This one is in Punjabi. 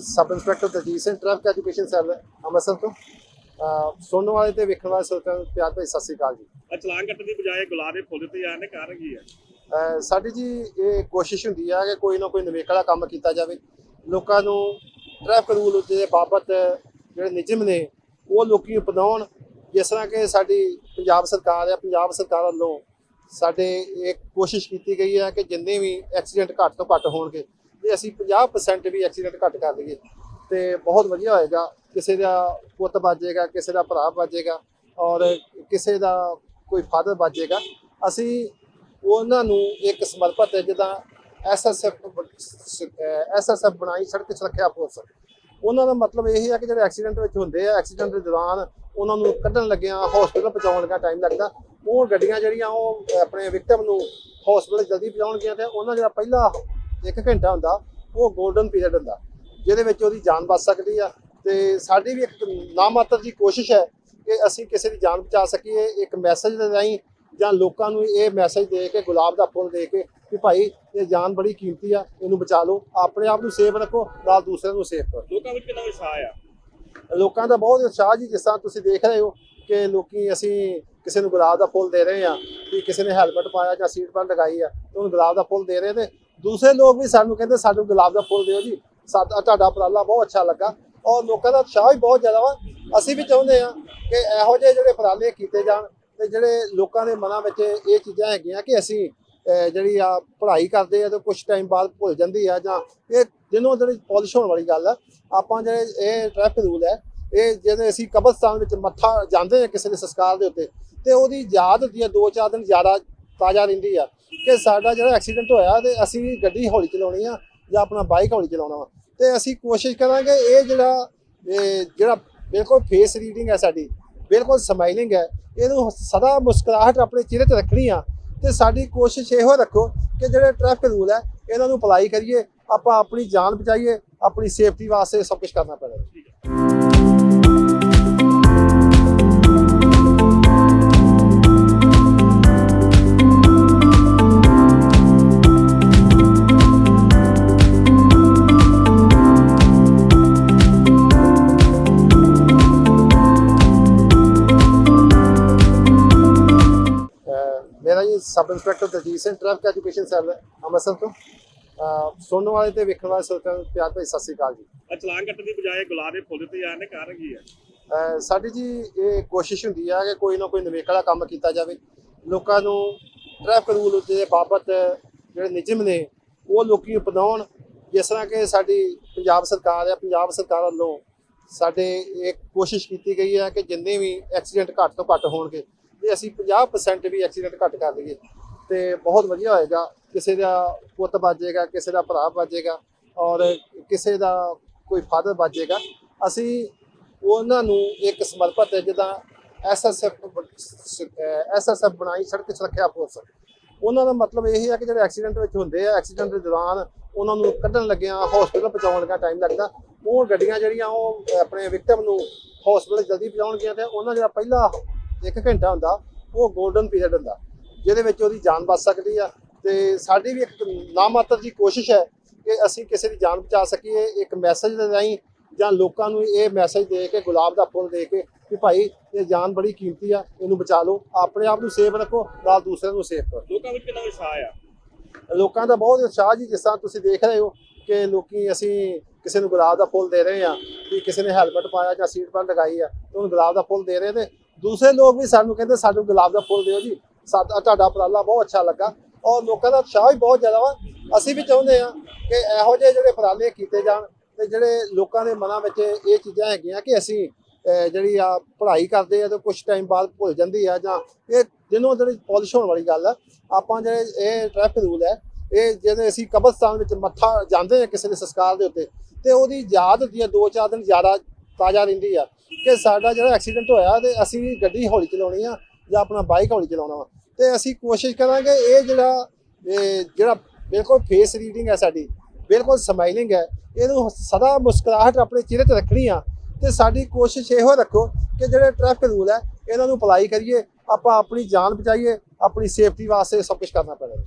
Sub inspector Daljit Singh traffic education cell Amritsar ਤੋਂ। ਸੁਣਨ ਵਾਲੇ ਤੇ ਵੇਖਣ ਵਾਲੇ ਨੂੰ ਪਿਆਰ ਭਰੀ ਸਤਿ ਸ੍ਰੀ ਅਕਾਲ ਜੀ। ਆ ਚਲਾਨ ਕੱਟਣ ਦੀ ਬਜਾਏ ਗੁਲਾਬ ਦੇ ਫੁੱਲ ਦਿੱਤੇ ਜਾਣ ਦੇ ਕਾਰਨ ਕੀ ਹੈ? ਸਾਡੀ ਜੀ ਇਹ ਕੋਸ਼ਿਸ਼ ਹੁੰਦੀ ਆ ਕਿ ਕੋਈ ਨਾ ਕੋਈ ਨਿਵੇਕਲਾ ਕੰਮ ਕੀਤਾ ਜਾਵੇ। ਲੋਕਾਂ ਨੂੰ ਟ੍ਰੈਫਿਕ ਰੂਲ ਦੇ ਬਾਬਤ ਜਿਹੜੇ ਨਿਯਮ ਨੇ ਉਹ ਲੋਕੀ ਅਪਣਾਉਣ। ਜਿਸ ਤਰ੍ਹਾਂ ਕਿ ਸਾਡੀ ਪੰਜਾਬ ਸਰਕਾਰ ਹੈ ਪੰਜਾਬ ਸਰਕਾਰ ਵੱਲੋਂ ਸਾਡੇ ਇੱਕ ਕੋਸ਼ਿਸ਼ ਕੀਤੀ ਗਈ ਹੈ ਕਿ ਜਿੰਨੇ ਵੀ ਐਕਸੀਡੈਂਟ ਘੱਟ ਤੋਂ ਘੱਟ ਹੋਣਗੇ ਜੇ ਅਸੀਂ 50% ਵੀ ਐਕਸੀਡੈਂਟ ਘੱਟ ਕਰ ਲਈਏ। ਤੇ ਬਹੁਤ ਵਧੀਆ ਹੋਏਗਾ। ਕਿਸੇ ਦਾ ਪੁੱਤ ਬਾਜੇਗਾ ਕਿਸੇ ਦਾ ਭਰਾ ਬਾਜੇਗਾ ਔਰ ਕਿਸੇ ਦਾ ਕੋਈ ਫਾਦਰ ਬਾਜੇਗਾ ਅਸੀਂ ਉਹਨਾਂ ਨੂੰ ਇੱਕ ਸਮਰਪਿਤ ਹੈ, ਜਿੱਦਾਂ ਐਸਐਸਐਫ ਐਸਐਸਐਫ ਬਣਾਈ ਸੜਕ ਸੁਰੱਖਿਆ ਫੋਰਸ ਉਹਨਾਂ ਦਾ ਮਤਲਬ ਇਹ ਹੈ ਕਿ ਜਿਹੜੇ ਐਕਸੀਡੈਂਟ ਵਿੱਚ ਹੁੰਦੇ ਆ ਐਕਸੀਡੈਂਟ ਦੇ ਦੌਰਾਨ ਉਹਨਾਂ ਨੂੰ ਕੱਢਣ ਲੱਗਿਆਂ ਹਸਪੀਟਲ ਪਹੁੰਚਾਉਣ ਲੱਗਿਆਂ ਟਾਈਮ ਲੱਗਦਾ। ਉਹ ਗੱਡੀਆਂ ਜਿਹੜੀਆਂ, ਉਹ ਆਪਣੇ ਵਿਕਟਮ ਨੂੰ ਹਸਪੀਟਲ ਜਲਦੀ ਪਹੁੰਚਾਉਣਗੀਆਂ ਤੇ ਉਹਨਾਂ ਦਾ ਪਹਿਲਾ 1 ਘੰਟਾ ਹੁੰਦਾ ਉਹ 골ਡਨ ਪੀਰੀਅਡ ਹੁੰਦਾ ਜਿਹਦੇ ਵਿੱਚ ਉਹਦੀ ਜਾਨ ਬਚ ਸਕਦੀ ਆ। ਤੇ ਸਾਡੀ ਵੀ ਇੱਕ ਨਾਮਾਤਰ ਦੀ ਕੋਸ਼ਿਸ਼ ਹੈ ਕਿ ਅਸੀਂ ਕਿਸੇ ਦੀ ਜਾਨ ਬਚਾ ਸਕੀਏ ਇੱਕ ਮੈਸੇਜ ਦੇ ਰਾਹੀਂ ਜਾਂ ਲੋਕਾਂ ਨੂੰ ਇਹ ਮੈਸੇਜ ਦੇ ਕੇ ਗੁਲਾਬ ਦਾ ਫੁੱਲ ਦੇ ਕੇ ਕਿ ਭਾਈ ਇਹ ਜਾਨ ਬੜੀ ਕੀਮਤੀ ਆ ਇਹਨੂੰ ਬਚਾ ਲਓ। ਆਪਣੇ ਆਪ ਨੂੰ ਸੇਫ ਰੱਖੋ ਨਾਲ ਦੂਸਰਿਆਂ ਨੂੰ ਸੇਫ ਕਰੋ। ਲੋਕਾਂ ਵਿੱਚ ਕਿੰਨਾ ਉਤਸ਼ਾਹ ਆ? ਲੋਕਾਂ ਦਾ ਬਹੁਤ ਉਤਸ਼ਾਹ ਜੀ ਜਿਸ ਤਰ੍ਹਾਂ ਤੁਸੀਂ ਦੇਖ ਰਹੇ ਹੋ ਕਿ ਲੋਕੀ ਅਸੀਂ ਕਿਸੇ ਨੂੰ ਗੁਲਾਬ ਦਾ ਫੁੱਲ ਦੇ ਰਹੇ ਆ ਕਿ ਕਿਸੇ ਨੇ ਹੈਲਮਟ ਪਾਇਆ ਜਾਂ ਸੀਟ ਬੈਲਟ ਲਗਾਈ ਆ ਉਹਨੂੰ ਗੁਲਾਬ ਦਾ ਫੁੱਲ ਦੇ ਰਹੇ ਤੇ ਦੂਸਰੇ ਲੋਕ ਵੀ ਸਾਨੂੰ ਕਹਿੰਦੇ ਸਾਨੂੰ ਗੁਲਾਬ ਦਾ ਫੁੱਲ ਦਿਓ ਜੀ। ਸਾਡਾ ਤੁਹਾਡਾ ਉਪਰਾਲਾ ਬਹੁਤ ਅੱਛਾ ਲੱਗਾ। ਔਰ ਲੋਕਾਂ ਦਾ ਉਤਸ਼ਾਹ ਵੀ ਬਹੁਤ ਜ਼ਿਆਦਾ ਵਾ। ਅਸੀਂ ਵੀ ਚਾਹੁੰਦੇ ਆ ਕਿ ਇਹੋ ਜਿਹੇ ਜਿਹੜੇ ਉਪਰਾਲੇ ਕੀਤੇ ਜਾਣ ਤੇ ਜਿਹੜੇ ਲੋਕਾਂ ਦੇ ਮਨਾਂ ਵਿੱਚ ਇਹ ਚੀਜ਼ਾਂ ਹੈਗੀਆਂ ਕਿ ਅਸੀਂ ਜਿਹੜੀ ਆ ਪੜ੍ਹਾਈ ਕਰਦੇ ਆ ਤੇ ਕੁਝ ਟਾਈਮ ਬਾਅਦ ਭੁੱਲ ਜਾਂਦੀ ਆ ਜਾਂ ਇਹ ਦਿਨੋਂ ਦਿਨ ਪਾਲਿਸ਼ ਹੋਣ ਵਾਲੀ ਗੱਲ ਆ, ਆਪਾਂ ਜਿਹੜੇ ਇਹ ਟ੍ਰੈਫਿਕ ਰੂਲ ਹੈ, ਇਹ ਜਦੋਂ ਅਸੀਂ ਕਬਰਸਤਾਨ ਵਿੱਚ ਮੱਥਾ ਜਾਂਦੇ ਆ ਕਿਸੇ ਦੇ ਸੰਸਕਾਰ ਦੇ ਉੱਤੇ ਤੇ ਉਹਦੀ ਯਾਦ ਹੁੰਦੀ ਆ ਦੋ ਚਾਰ ਦਿਨ ਜ਼ਿਆਦਾ ਤਾਜ਼ਾ ਰਹਿੰਦੀ ਆ। ਕਿ ਸਾਡਾ ਜਿਹੜਾ ਐਕਸੀਡੈਂਟ ਹੋਇਆ ਤੇ ਅਸੀਂ ਗੱਡੀ ਹੌਲੀ ਚਲਾਉਣੀ ਆ ਜਾਂ ਆਪਣਾ ਬਾਈਕ ਹੌਲੀ ਚਲਾਉਣਾ ਵਾ। ਤੇ ਅਸੀਂ ਕੋਸ਼ਿਸ਼ ਕਰਾਂਗੇ ਇਹ ਜਿਹੜਾ ਜਿਹੜਾ ਬਿਲਕੁਲ ਫੇਸ ਰੀਡਿੰਗ ਹੈ ਸਾਡੀ, ਬਿਲਕੁਲ ਸਮਾਈਲਿੰਗ ਹੈ, ਇਹਨੂੰ ਸਦਾ ਮੁਸਕਰਾਹਟ ਆਪਣੇ ਚਿਹਰੇ ਤੇ ਰੱਖਣੀ ਆ। ਤੇ ਸਾਡੀ ਕੋਸ਼ਿਸ਼ ਇਹੋ ਰੱਖੋ ਕਿ ਜਿਹੜੇ ਟ੍ਰੈਫਿਕ ਰੂਲ ਹੈ, ਇਹਨਾਂ ਨੂੰ ਅਪਲਾਈ ਕਰੀਏ, ਆਪਾਂ ਆਪਣੀ ਜਾਨ ਬਚਾਈਏ, ਆਪਣੀ ਸੇਫਟੀ ਵਾਸਤੇ ਸਭ ਕੁਝ ਕਰਨਾ ਪੈਣਾ ਮੇਰਾ ਜੀ sub inspector Daljit Singh traffic education cell Amritsar ਤੋਂ ਸੁਣਨ ਵਾਲੇ ਤੇ ਵੇਖਣ ਵਾਲੇ ਸਰੋਤਿਆਂ ਨੂੰ ਪਿਆਰ ਭਰੀ ਸਤਿ ਸ੍ਰੀ ਅਕਾਲ ਜੀ। ਆ ਚਲਾਨ ਕੱਟਣ ਦੀ ਬਜਾਏ ਗੁਲਾਬ ਦੇ ਫੁੱਲ ਦਿੱਤੇ ਜਾਣ ਦੇ ਕਾਰਨ ਕੀ ਹੈ? ਸਾਡੀ ਜੀ ਇਹ ਕੋਸ਼ਿਸ਼ ਹੁੰਦੀ ਆ ਕਿ ਕੋਈ ਨਾ ਕੋਈ ਨਿਵੇਕਲਾ ਕੰਮ ਕੀਤਾ ਜਾਵੇ। ਲੋਕਾਂ ਨੂੰ ਟ੍ਰੈਫਿਕ ਰੂਲ ਦੇ ਬਾਬਤ ਜਿਹੜੇ ਨਿਯਮ ਨੇ ਉਹ ਲੋਕੀ ਅਪਣਾਉਣ। ਜਿਸ ਤਰ੍ਹਾਂ ਕਿ ਸਾਡੀ ਪੰਜਾਬ ਸਰਕਾਰ ਹੈ ਪੰਜਾਬ ਸਰਕਾਰ ਵੱਲੋਂ ਸਾਡੇ ਇੱਕ ਕੋਸ਼ਿਸ਼ ਕੀਤੀ ਗਈ ਹੈ ਕਿ ਜਿੰਨੇ ਵੀ ਐਕਸੀਡੈਂਟ ਘੱਟ ਤੋਂ ਘੱਟ ਹੋਣਗੇ ਜੇ ਅਸੀਂ 50% ਵੀ ਐਕਸੀਡੈਂਟ ਘੱਟ ਕਰ ਲਈਏ। ਤੇ ਬਹੁਤ ਵਧੀਆ ਹੋਏਗਾ। ਕਿਸੇ ਦਾ ਪੁੱਤ ਬਾਜੇਗਾ ਕਿਸੇ ਦਾ ਭਰਾ ਬਾਜੇਗਾ ਔਰ ਕਿਸੇ ਦਾ ਕੋਈ ਫਾਦਰ ਬਾਜੇਗਾ ਅਸੀਂ ਉਹਨਾਂ ਨੂੰ ਇੱਕ ਸਮਰਪਿਤ ਹੈ, ਜਿੱਦਾਂ ਐਸਐਸਐਫ ਐਸਐਸਐਫ ਬਣਾਈ ਸੜਕ ਸੁਰੱਖਿਆ ਫੋਰਸ ਉਹਨਾਂ ਦਾ ਮਤਲਬ ਇਹ ਹੈ ਕਿ ਜਿਹੜੇ ਐਕਸੀਡੈਂਟ ਵਿੱਚ ਹੁੰਦੇ ਆ ਐਕਸੀਡੈਂਟ ਦੇ ਦੌਰਾਨ ਉਹਨਾਂ ਨੂੰ ਕੱਢਣ ਲੱਗਿਆਂ ਹਸਪੀਟਲ ਪਹੁੰਚਾਉਣ ਲੱਗਿਆਂ ਟਾਈਮ ਲੱਗਦਾ। ਉਹ ਗੱਡੀਆਂ ਜਿਹੜੀਆਂ, ਉਹ ਆਪਣੇ ਵਿਕਟਮ ਨੂੰ ਹਸਪੀਟਲ ਜਲਦੀ ਪਹੁੰਚਾਉਣਗੀਆਂ ਤੇ ਉਹਨਾਂ ਦਾ ਪਹਿਲਾ 1 ਘੰਟਾ ਹੁੰਦਾ ਉਹ 골ਡਨ ਪੀਰੀਅਡ ਹੁੰਦਾ ਜਿਹਦੇ ਵਿੱਚ ਉਹਦੀ ਜਾਨ ਬਚ ਸਕਦੀ ਆ। ਤੇ ਸਾਡੀ ਵੀ ਇੱਕ ਨਾਮਾਤਰ ਦੀ ਕੋਸ਼ਿਸ਼ ਹੈ ਕਿ ਅਸੀਂ ਕਿਸੇ ਦੀ ਜਾਨ ਬਚਾ ਸਕੀਏ ਇੱਕ ਮੈਸੇਜ ਦੇ ਰਾਹੀਂ ਜਾਂ ਲੋਕਾਂ ਨੂੰ ਇਹ ਮੈਸੇਜ ਦੇ ਕੇ ਗੁਲਾਬ ਦਾ ਫੁੱਲ ਦੇ ਕੇ ਕਿ ਭਾਈ ਇਹ ਜਾਨ ਬੜੀ ਕੀਮਤੀ ਆ ਇਹਨੂੰ ਬਚਾ ਲਓ। ਆਪਣੇ ਆਪ ਨੂੰ ਸੇਫ ਰੱਖੋ ਨਾਲ ਦੂਸਰਿਆਂ ਨੂੰ ਸੇਫ ਕਰੋ। ਲੋਕਾਂ ਵਿੱਚ ਕਿੰਨਾ ਉਤਸ਼ਾਹ ਆ? ਲੋਕਾਂ ਦਾ ਬਹੁਤ ਉਤਸ਼ਾਹ ਜੀ ਜਿਸ ਤਰ੍ਹਾਂ ਤੁਸੀਂ ਦੇਖ ਰਹੇ ਹੋ ਕਿ ਲੋਕੀ ਅਸੀਂ ਕਿਸੇ ਨੂੰ ਗੁਲਾਬ ਦਾ ਫੁੱਲ ਦੇ ਰਹੇ ਆ ਕਿ ਕਿਸੇ ਨੇ ਹੈਲਮਟ ਪਾਇਆ ਜਾਂ ਸੀਟ ਬੈਲਟ ਲਗਾਈ ਆ ਉਹਨੂੰ ਗੁਲਾਬ ਦਾ ਫੁੱਲ ਦੇ ਰਹੇ ਤੇ ਦੂਸਰੇ ਲੋਕ ਵੀ ਸਾਨੂੰ ਕਹਿੰਦੇ ਸਾਨੂੰ ਗੁਲਾਬ ਦਾ ਫੁੱਲ ਦਿਓ ਜੀ। ਸਾਡਾ ਤੁਹਾਡਾ ਉਪਰਾਲਾ ਬਹੁਤ ਅੱਛਾ ਲੱਗਾ। ਔਰ ਲੋਕਾਂ ਦਾ ਉਤਸ਼ਾਹ ਵੀ ਬਹੁਤ ਜ਼ਿਆਦਾ ਵਾ। ਅਸੀਂ ਵੀ ਚਾਹੁੰਦੇ ਆ ਕਿ ਇਹੋ ਜਿਹੇ ਜਿਹੜੇ ਉਪਰਾਲੇ ਕੀਤੇ ਜਾਣ ਤੇ ਜਿਹੜੇ ਲੋਕਾਂ ਦੇ ਮਨਾਂ ਵਿੱਚ ਇਹ ਚੀਜ਼ਾਂ ਹੈਗੀਆਂ ਕਿ ਅਸੀਂ ਜਿਹੜੀ ਆ ਪੜ੍ਹਾਈ ਕਰਦੇ ਆ ਤੇ ਕੁਝ ਟਾਈਮ ਬਾਅਦ ਭੁੱਲ ਜਾਂਦੀ ਆ ਜਾਂ ਇਹ ਦਿਨੋਂ ਦਿਨ ਪਾਲਿਸ਼ ਹੋਣ ਵਾਲੀ ਗੱਲ ਆ, ਆਪਾਂ ਜਿਹੜੇ ਇਹ ਟ੍ਰੈਫਿਕ ਰੂਲ ਹੈ, ਇਹ ਜਦੋਂ ਅਸੀਂ ਕਬਰਸਤਾਨ ਵਿੱਚ ਮੱਥਾ ਜਾਂਦੇ ਆ ਕਿਸੇ ਦੇ ਸੰਸਕਾਰ ਦੇ ਉੱਤੇ ਤੇ ਉਹਦੀ ਯਾਦ ਹੁੰਦੀ ਆ ਦੋ ਚਾਰ ਦਿਨ ਜ਼ਿਆਦਾ ਤਾਜ਼ਾ ਰਹਿੰਦੀ ਆ। ਕਿ ਸਾਡਾ ਜਿਹੜਾ ਐਕਸੀਡੈਂਟ ਹੋਇਆ ਤੇ ਅਸੀਂ ਗੱਡੀ ਹੌਲੀ ਚਲਾਉਣੀ ਆ ਜਾਂ ਆਪਣਾ ਬਾਈਕ ਹੌਲੀ ਚਲਾਉਣਾ ਵਾ। ਤੇ ਅਸੀਂ ਕੋਸ਼ਿਸ਼ ਕਰਾਂਗੇ ਇਹ ਜਿਹੜਾ ਜਿਹੜਾ ਬਿਲਕੁਲ ਫੇਸ ਰੀਡਿੰਗ ਹੈ ਸਾਡੀ, ਬਿਲਕੁਲ ਸਮਾਈਲਿੰਗ ਹੈ, ਇਹਨੂੰ ਸਦਾ ਮੁਸਕਰਾਹਟ ਆਪਣੇ ਚਿਹਰੇ ਤੇ ਰੱਖਣੀ ਆ। ਤੇ ਸਾਡੀ ਕੋਸ਼ਿਸ਼ ਇਹੋ ਰੱਖੋ ਕਿ ਜਿਹੜੇ ਟ੍ਰੈਫਿਕ ਰੂਲ ਹੈ, ਇਹਨਾਂ ਨੂੰ ਅਪਲਾਈ ਕਰੀਏ, ਆਪਾਂ ਆਪਣੀ ਜਾਨ ਬਚਾਈਏ, ਆਪਣੀ ਸੇਫਟੀ ਵਾਸਤੇ ਸਭ ਕੁਝ ਕਰਨਾ ਪੈਣਾ।